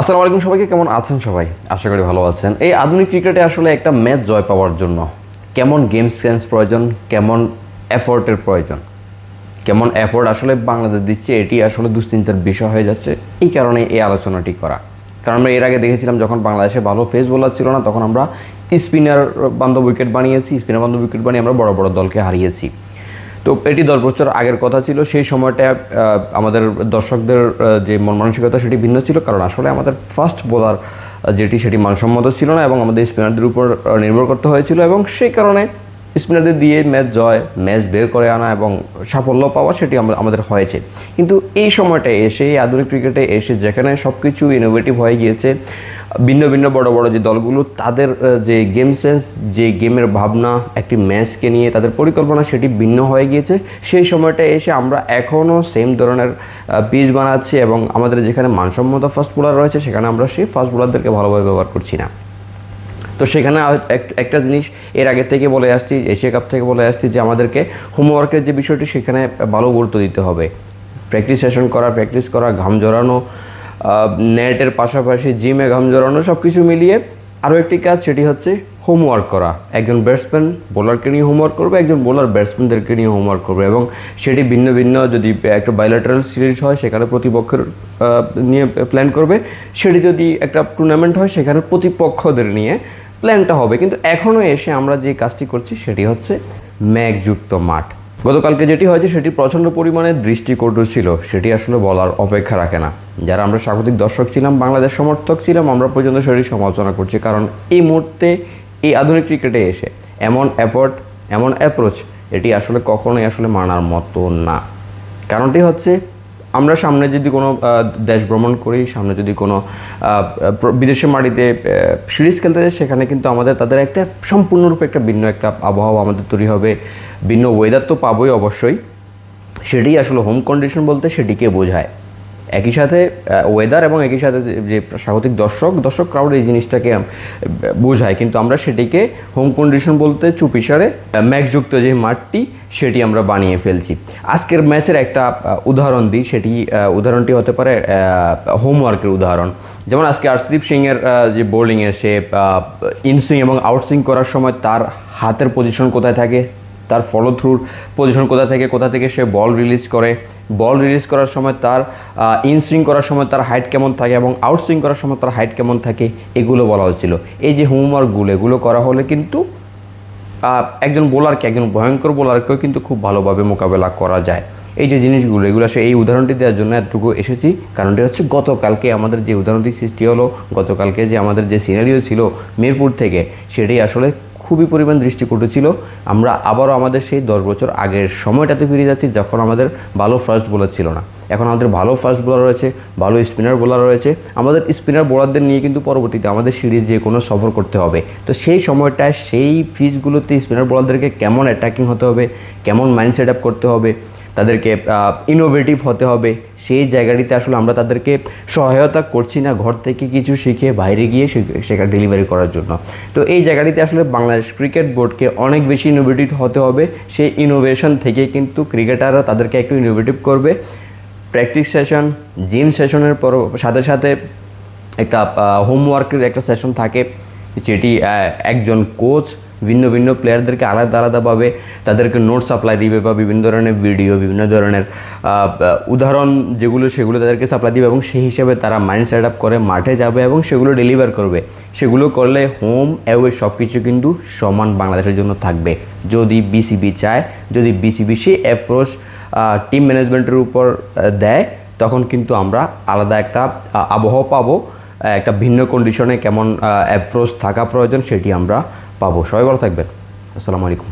আসসালামু আলাইকুম সবাইকে, কেমন আছেন সবাই? আশা করি ভালো আছেন। এই আধুনিক ক্রিকেটে আসলে একটা ম্যাচ জয় পাওয়ার জন্য কেমন গেম সেন্স প্রয়োজন, কেমন এফোর্টের প্রয়োজন, কেমন এফোর্ট আসলে বাংলাদেশ দিচ্ছে, এটি আসলে দুশ্চিন্তার বিষয় হয়ে যাচ্ছে, এই কারণে এই আলোচনাটি করা। কারণ আমরা এর আগে দেখেছিলাম যখন বাংলাদেশে ভালো ফেস বোলার ছিল না, তখন আমরা স্পিনার বান্ধব উইকেট বানিয়েছি স্পিনার বান্ধব উইকেট বানিয়ে আমরা বড় বড় দলকে হারিয়েছি। তো এটি দশ বছর আগের কথা ছিল। সেই সময়টা আমাদের দর্শকদের যে মন মানসিকতা সেটি ভিন্ন ছিল, কারণ আসলে আমাদের ফার্স্ট বোলার যেটি সেটি মানসম্মত ছিল না এবং আমাদের স্পিনারদের উপর নির্ভর করতে হয়েছিল এবং সেই কারণে স্পিনারদের দিয়ে ম্যাচ জয় ম্যাচ বের করে আনা এবং সাফল্য পাওয়া সেটি আমাদের হয়েছে। কিন্তু এই সময়টায় এসে আধুনিক ক্রিকেটে এসে যেখানে সব কিছু ইনোভেটিভ হয়ে গিয়েছে ভিন্ন ভিন্ন বড় বড় যে দলগুলো, তাদের যে গেম সেন্স যে গেমের ভাবনা, একটি ম্যাচকে নিয়ে তাদের পরিকল্পনা সেটি ভিন্ন হয়ে গিয়েছে। সেই সময়টা এসে আমরা এখনও সেম ধরনের পিচ বানাচ্ছি এবং আমাদের যেখানে মানসম্মত ফাস্ট বোলার রয়েছে, সেখানে আমরা সেই ফাস্ট বোলারদেরকে ভালোভাবে ব্যবহার করছি না। তো সেখানে একটা জিনিস এর আগে থেকে বলে আসছি, এশিয়া কাপ থেকে বলে আসছি যে আমাদেরকে হোমওয়ার্কের যে বিষয়টি, সেখানে ভালো গুরুত্ব দিতে হবে। প্র্যাকটিস সেশন করা প্র্যাকটিস করা, ঘাম জড়ানো নেটের পাশাপাশি জিমে ঘাম জড়ানো সব কিছু মিলিয়ে আরও একটি কাজ, সেটি হচ্ছে হোমওয়ার্ক করা। একজন ব্যাটসম্যান বোলারকে নিয়ে হোমওয়ার্ক করবে, একজন বোলার ব্যাটসম্যানদেরকে নিয়ে হোমওয়ার্ক করবে এবং সেটি ভিন্ন ভিন্ন যদি একটা বাইলেটারাল সিরিজ হয়, সেখানে প্রতিপক্ষের নিয়ে প্ল্যান করবে। সেটি যদি একটা টুর্নামেন্ট হয়, সেখানে প্রতিপক্ষদের নিয়ে প্ল্যানটা হবে। কিন্তু এখনও এসে আমরা যে কাজটি করছি, সেটি হচ্ছে ম্যাগযুক্ত মাঠ। গতকালকে যেটি হয়েছে সেটি প্রচণ্ড পরিমাণে দৃষ্টিকটু ছিল, সেটি আসলে বলার অপেক্ষা রাখে না। যারা আমরা স্বাগতিক দর্শক ছিলাম, বাংলাদেশ সমর্থক ছিলাম, আমরা পর্যন্ত সেটি সমালোচনা করছি, কারণ এই মুহূর্তে এই আধুনিক ক্রিকেটে এসে এমন অ্যাপোর্ট এমন অ্যাপ্রোচ এটি আসলে কখনোই আসলে মানার মতো না। কারণটি হচ্ছে আমরা সামনে যদি কোনো দেশ ভ্রমণ করি, সামনে যদি কোনো বিদেশি মাটিতে সিরিজ খেলতে যাই, সেখানে কিন্তু আমাদের তাদের একটা সম্পূর্ণরূপে একটা ভিন্ন একটা আবহাওয়া আমাদের তৈরি হবে। ভিন্ন ওয়েদার তো পাবোই অবশ্যই। সেটি আসলে হোম কন্ডিশন বলতে সেটিকে বোঝায়। একই সাথে ওয়েদার এবং একই সাথে যে- স্বাগতিক দর্শক দর্শক ক্রাউড এই জিনিসটাকে বোঝায়। কিন্তু আমরা সেটিকে হোম কন্ডিশন বলতে চুপিসারে ম্যাচযুক্ত যে মাঠটি, সেটি আমরা বানিয়ে ফেলছি। আজকের ম্যাচের একটা উদাহরণ দিই। সেটি উদাহরণটি হতে পারে হোমওয়ার্কের উদাহরণ। যেমন আজকে আর্শদীপ সিংয়ের যে বোলিংয়ে সে ইনসুইং এবং আউটসুইং করার সময় তার হাতের পজিশন কোথায় থাকে? তার ফলো থ্রুর পজিশন কোথা থেকে কোথা থেকে সে বল রিলিজ করে। বল রিলিজ করার সময় তার ইনসুইং করার সময় তার হাইট কেমন থাকে এবং আউটসুইং করার সময় তার হাইট কেমন থাকে, এগুলো বলা হয়েছিল। এই যে হোমওয়ার্কগুলো এগুলো করা হলে কিন্তু একজন বোলারকে একজন ভয়ঙ্কর বোলারকেও কিন্তু খুব ভালোভাবে মোকাবেলা করা যায়। এই যে জিনিসগুলো, এগুলো সে এই উদাহরণটি দেওয়ার জন্য এতটুকু এসেছি। কারণটি হচ্ছে গতকালকে আমাদের যে উদাহরণটি সৃষ্টি হলো, গতকালকে যে আমাদের যে সিনারিও ছিল মিরপুর থেকে, সেটি আসলে খুবই পরিমাণ দৃষ্টিকটু ছিল আমরা আবারও আমাদের সেই দশ বছর আগের সময়টাতে ফিরে যাচ্ছি যখন আমাদের ভালো ফার্স্ট বোলার ছিল না। এখন আমাদের ভালো ফার্স্ট বোলার রয়েছে, ভালো স্পিনার বোলার রয়েছে। আমাদের স্পিনার বোলারদের নিয়ে কিন্তু পরবর্তীতে আমাদের সিরিজ যে কোনো সফর করতে হবে। তো সেই সময়টায় সেই ফিজগুলোতে স্পিনার বোলারদেরকে কেমন অ্যাটাকিং হতে হবে, কেমন মাইন্ড সেট আপ করতে হবে তাদেরকে ইনোভেটিভ হতে হবে। সেই জায়গাটিতে আসলে আমরা তাদেরকে সহায়তা করছি না, ঘর থেকে কিছু শিখে বাইরে গিয়ে সে- সেটা ডেলিভারি করার জন্য। তো এই জায়গাটিতে আসলে বাংলাদেশ ক্রিকেট বোর্ডকে অনেক বেশি ইনোভেটিভ হতে হবে। সেই ইনোভেশন থেকে কিন্তু ক্রিকেটাররা তাদেরকে একটু ইনোভেটিভ করবে। প্র্যাকটিস সেশন জিম সেশনের পর সাথে সাথে একটা হোমওয়ার্কের একটা সেশন থাকে। যেটি একজন কোচ ভিন্ন ভিন্ন প্লেয়ারদেরকে আলাদা আলাদাভাবে তাদেরকে নোট সাপ্লাই দিবে বা বিভিন্ন ধরনের ভিডিও বিভিন্ন ধরনের উদাহরণ যেগুলো সেগুলো তাদেরকে সাপ্লাই দিবে এবং সেই হিসাবে তারা মাইন্ড সেট আপ করে মাঠে যাবে এবং সেগুলো ডেলিভার করবে। সেগুলো করলে হোম অ্যাওয়ে সব কিছু কিন্তু সমান বাংলাদেশের জন্য থাকবে। যদি বিসিবি চায়, যদি বিসিবি সেই অ্যাপ্রোচ টিম ম্যানেজমেন্টের উপর দেয়, তখন কিন্তু আমরা আলাদা একটা আবহাওয়া পাবো। একটা ভিন্ন কন্ডিশনে কেমন অ্যাপ্রোচ থাকা প্রয়োজন সেটি আমরা পাবো। সবাই ভালো থাকবেন। আসসালামু আলাইকুম।